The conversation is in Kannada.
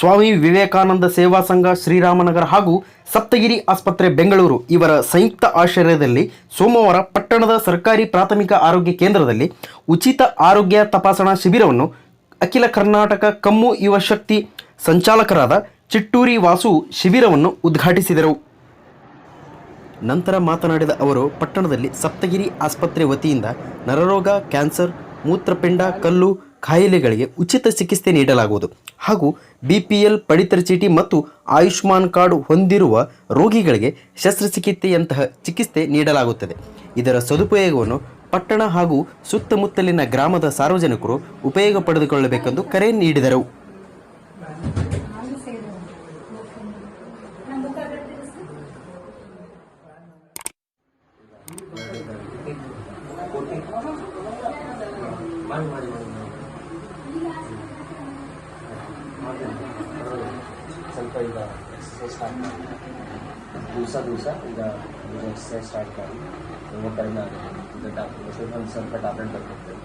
ಸ್ವಾಮಿ ವಿವೇಕಾನಂದ ಸೇವಾ ಸಂಘ, ಶ್ರೀರಾಮನಗರ ಹಾಗೂ ಸಪ್ತಗಿರಿ ಆಸ್ಪತ್ರೆ, ಬೆಂಗಳೂರು. ಇವರ ಸಂಯುಕ್ತ ಆಶ್ರಯದಲ್ಲಿ ಸೋಮವಾರ ಪಟ್ಟಣದ ಸರ್ಕಾರಿ ಪ್ರಾಥಮಿಕ ಆರೋಗ್ಯ ಕೇಂದ್ರದಲ್ಲಿ ಉಚಿತ ಆರೋಗ್ಯ ತಪಾಸಣಾ ಶಿಬಿರವನ್ನು ಅಖಿಲ ಕರ್ನಾಟಕ ಕಮ್ಮು ಯುವ ಶಕ್ತಿ ಸಂಚಾಲಕರಾದ ಚಿಟ್ಟೂರಿ ವಾಸು ಶಿಬಿರವನ್ನು ಉದ್ಘಾಟಿಸಿದರು. ನಂತರ ಮಾತನಾಡಿದ ಅವರು, ಪಟ್ಟಣದಲ್ಲಿ ಸಪ್ತಗಿರಿ ಆಸ್ಪತ್ರೆ ವತಿಯಿಂದ ನರರೋಗ, ಕ್ಯಾನ್ಸರ್, ಮೂತ್ರಪಿಂಡ, ಕಲ್ಲು, ಕಾಯಿಲೆಗಳಿಗೆ ಉಚಿತ ಚಿಕಿತ್ಸೆ ನೀಡಲಾಗುವುದು. ಹಾಗೂ ಬಿಪಿಎಲ್ ಪಡಿತರ ಚೀಟಿ ಮತ್ತು ಆಯುಷ್ಮಾನ್ ಕಾರ್ಡ್ ಹೊಂದಿರುವ ರೋಗಿಗಳಿಗೆ ಶಸ್ತ್ರಚಿಕಿತ್ಸೆಯಂತಹ ಚಿಕಿತ್ಸೆ ನೀಡಲಾಗುತ್ತದೆ. ಇದರ ಸದುಪಯೋಗವನ್ನು ಪಟ್ಟಣ ಹಾಗೂ ಸುತ್ತಮುತ್ತಲಿನ ಗ್ರಾಮದ ಸಾರ್ವಜನಿಕರು ಉಪಯೋಗ ಪಡೆದುಕೊಳ್ಳಬೇಕೆಂದು ಕರೆ ನೀಡಿದರು. ಸ್ವಲ್ಪ ಈಗ ಎಕ್ಸಸೈಸ್ ಸ್ಟಾರ್ಟ್ ಮಾಡಿ ದಿವಸ ದಿವಸ ಈಗ ಎಕ್ಸಸೈಸ್ ಸ್ಟಾರ್ಟ್ ಮಾಡಿ ತುಂಬ ಕಡಿಮೆ ಆಗುತ್ತೆ ಈಗ ಡಾಕ್ಟರ್ ಒಂದು ಸ್ವಲ್ಪ ಟ್ಯಾಬ್ಲೆಟ್ ಬರ್ತಿರ್ತದೆ